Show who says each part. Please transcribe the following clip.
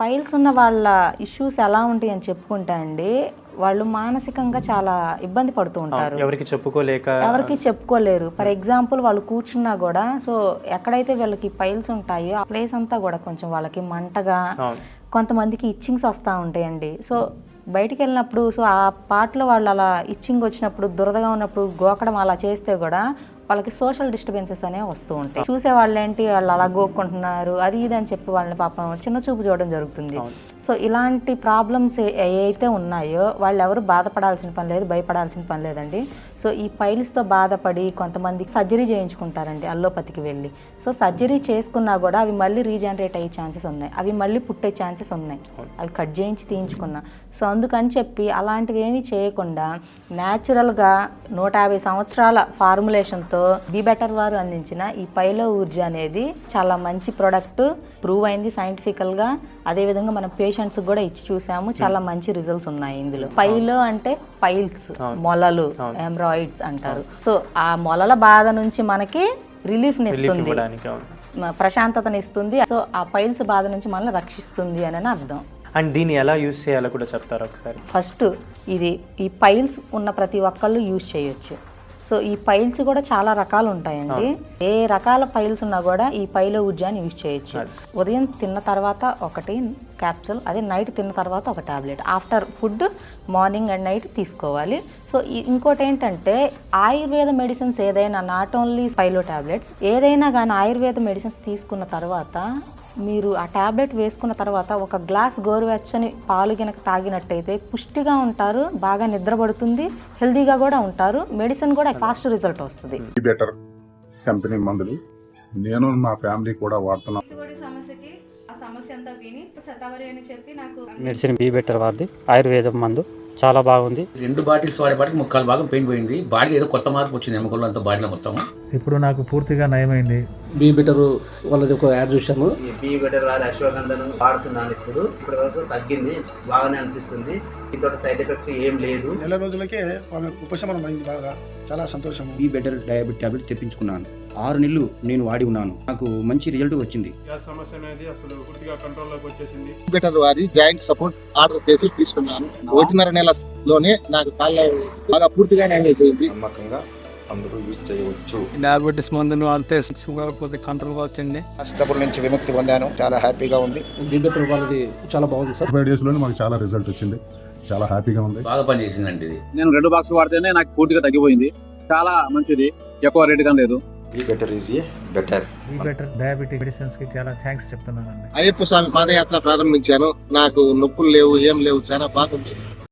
Speaker 1: Piles ఉన్న వాళ్ళ issues ఎలా ఉంటాయి అని చెప్పుకుంటే అండి వాళ్ళు మానసికంగా చాలా ఇబ్బంది పడుతూ ఉంటారు.
Speaker 2: ఎవరికి చెప్పుకోలేక
Speaker 1: ఎవరికి చెప్పుకోలేరు. ఫర్ ఎగ్జాంపుల్ వాళ్ళు కూర్చున్నా కూడా సో ఎక్కడైతే వీళ్ళకి పైల్స్ ఉంటాయో ఆ ప్లేస్ అంతా కూడా కొంచెం వాళ్ళకి మంటగా కొంతమందికి ఇచ్చింగ్స్ వస్తూ ఉంటాయండి. సో బయటికి వెళ్ళినప్పుడు సో ఆ పాటలో వాళ్ళు అలా ఇచ్చింగ్ వచ్చినప్పుడు దురదగా ఉన్నప్పుడు గోకడం అలా చేస్తే కూడా వాళ్ళకి సోషల్ డిస్టర్బెన్సెస్ అనేవి వస్తూ ఉంటాయి. చూసే వాళ్ళు ఏంటి వాళ్ళు అలా గోక్కుంటున్నారు అది ఇది అని చెప్పి వాళ్ళని పాపం చిన్న చూపు చూడడం జరుగుతుంది. సో ఇలాంటి ప్రాబ్లమ్స్ ఏవైతే ఉన్నాయో వాళ్ళు ఎవరు బాధపడాల్సిన పని లేదు భయపడాల్సిన పని లేదండి. సో ఈ పైల్స్తో బాధపడి కొంతమంది సర్జరీ చేయించుకుంటారండి అల్లోపతికి వెళ్ళి. సో సర్జరీ చేసుకున్నా కూడా అవి మళ్ళీ రీజనరేట్ అయ్యే ఛాన్సెస్ ఉన్నాయి. అవి మళ్ళీ పుట్టే ఛాన్సెస్ ఉన్నాయి. అవి కట్ చేయించి తీయించుకున్నా. సో అందుకని చెప్పి అలాంటివి ఏమీ చేయకుండా న్యాచురల్గా నూట యాభై సంవత్సరాల ఫార్ములేషన్తో బీ బెటర్ వారు అందించిన ఈ పైలో ఊర్జ అనేది చాలా మంచి ప్రోడక్ట్ ప్రూవ్ అయింది సైంటిఫికల్గా అదేవిధంగా మనం పేషెంట్స్ కూడా ఇచ్చి చూసాము. చాలా మంచి రిజల్ట్స్ ఉన్నాయి ఇందులో. పైలో అంటే పైల్స్ మొలలు ఎంబ్రాయిడ్స్ అంటారు. సో ఆ మొలల బాధ నుంచి మనకి రిలీఫ్ని ఇస్తుంది ప్రశాంతతని ఇస్తుంది. సో ఆ పైల్స్ బాధ నుంచి మనల్ని రక్షిస్తుంది అని అర్థం.
Speaker 2: అండ్ దీన్ని ఎలా యూస్ చేయాలో కూడా చెప్తారు ఒకసారి?
Speaker 1: ఫస్ట్ ఇది ఈ పైల్స్ ఉన్న ప్రతి ఒక్కళ్ళు యూజ్ చేయొచ్చు. సో ఈ పైల్స్ కూడా చాలా రకాలు ఉంటాయండి ఏ రకాల పైల్స్ ఉన్నా కూడా ఈ పైలో ఉజ్జాన్ని యూజ్ చేయొచ్చు. ఉదయం తిన్న తర్వాత ఒకటి క్యాప్సూల్ అదే నైట్ తిన్న తర్వాత ఒక tablet. After food morning and night తీసుకోవాలి. సో ఇంకోటి ఏంటంటే ఆయుర్వేద మెడిసిన్స్ ఏదైనా నాట్ ఓన్లీ పైలో టాబ్లెట్స్ ఏదైనా కానీ ఆయుర్వేద మెడిసిన్స్ తీసుకున్న తర్వాత మీరు ఆ టాబ్లెట్ వేసుకున్న తర్వాత ఒక గ్లాస్ గోరువెచ్చని పాలు గినక తాగినట్టయితే పుష్టిగా ఉంటారు బాగా నిద్రపడుతుంది హెల్దీగా కూడా ఉంటారు. మెడిసిన్ కూడా ఫాస్ట్ రిజల్ట్ వస్తుంది.
Speaker 3: బెటర్ కంపెనీ మందులు. నేను మా ఫ్యామిలీ కూడా వాడుతున్నాం.
Speaker 4: పిసిఓడి సమస్యకి ఆ సమస్య అంతా విని శతావరి అని చెప్పి నాకు
Speaker 5: మెడిసిన్ బీ బెటర్ వారిది ఆయుర్వేదం మందు. చాలా బాగుంది.
Speaker 6: రెండు బాటిల్స్ వాడేపాటికి ముక్కాలు భాగం పెయిన్ పోయింది. బాడీ ఏదో కొత్త మార్పు వచ్చింది ఎముకల్లో అంతా బాడీలో మొత్తం
Speaker 7: ఇప్పుడు నాకు పూర్తిగా నయమైంది.
Speaker 8: బీ బెటర్ వాళ్ళది ఒక యాడ్ చూసాము
Speaker 9: బీ బెటర్ వారి అశ్వగంధను వాడుతున్నాను ఇప్పుడు. ఇప్పటి వరకు తగ్గింది బాగానే అనిపిస్తుంది. దీంతో సైడ్ ఎఫెక్ట్ ఏం లేదు.
Speaker 10: నెల రోజులకే ఆమె ఉపశమనం అయింది బాగా. చాలా సంతోషం
Speaker 11: బీ బెటర్ డయాబెట్ టాబ్లెట్ తెప్పించుకున్నాను. ఆరు నెలలు నేను వాడి ఉన్నాను. నాకు మంచి రిజల్ట్ వచ్చింది.
Speaker 12: సమస్య అనేది అసలు పూర్తిగా కంట్రోల్లోకి వచ్చేసింది.
Speaker 10: బెటర్ వారి జాయింట్ సపోర్ట్ ఆర్డర్ చేసి తీసుకున్నాను. ఒకటిన్నర నెలలోనే నాకు కాళ్ళ బాగా పూర్తిగా న్యాయం అయిపోయింది
Speaker 3: నమ్మకంగా అందరూ యూజ్ చేయవచ్చు.
Speaker 7: డయాబెటీస్ మందును అంతే షుగర్ పోతే కంట్రోల్గా వచ్చింది
Speaker 10: ట్రబుల్ నుంచి విముక్తి పొందాను. చాలా హ్యాపీగా ఉంది.
Speaker 8: బీ బెటర్ వాళ్ళది చాలా బాగుంది సార్.
Speaker 3: ఫైవ్ డేస్లోనే మాకు చాలా రిజల్ట్ వచ్చింది. చాలా హ్యాపీగా ఉంది.
Speaker 6: బాగా పనిచేసిందండి ఇది.
Speaker 8: నేను రెండు బాక్స్ వాడితేనే నాకు పూర్తిగా తగ్గిపోయింది. చాలా మంచిది. ఎక్కువ రేట్గా లేదు.
Speaker 3: ఈ better is better
Speaker 7: better diabetic మెడిసిన్స్కి చాలా థ్యాంక్స్ చెప్తున్నానండి.
Speaker 10: అయ్యప్ప స్వామి పాదయాత్ర ప్రారంభించాను. నాకు నొప్పులు లేవు ఏం లేవు చాలా బాగుంది.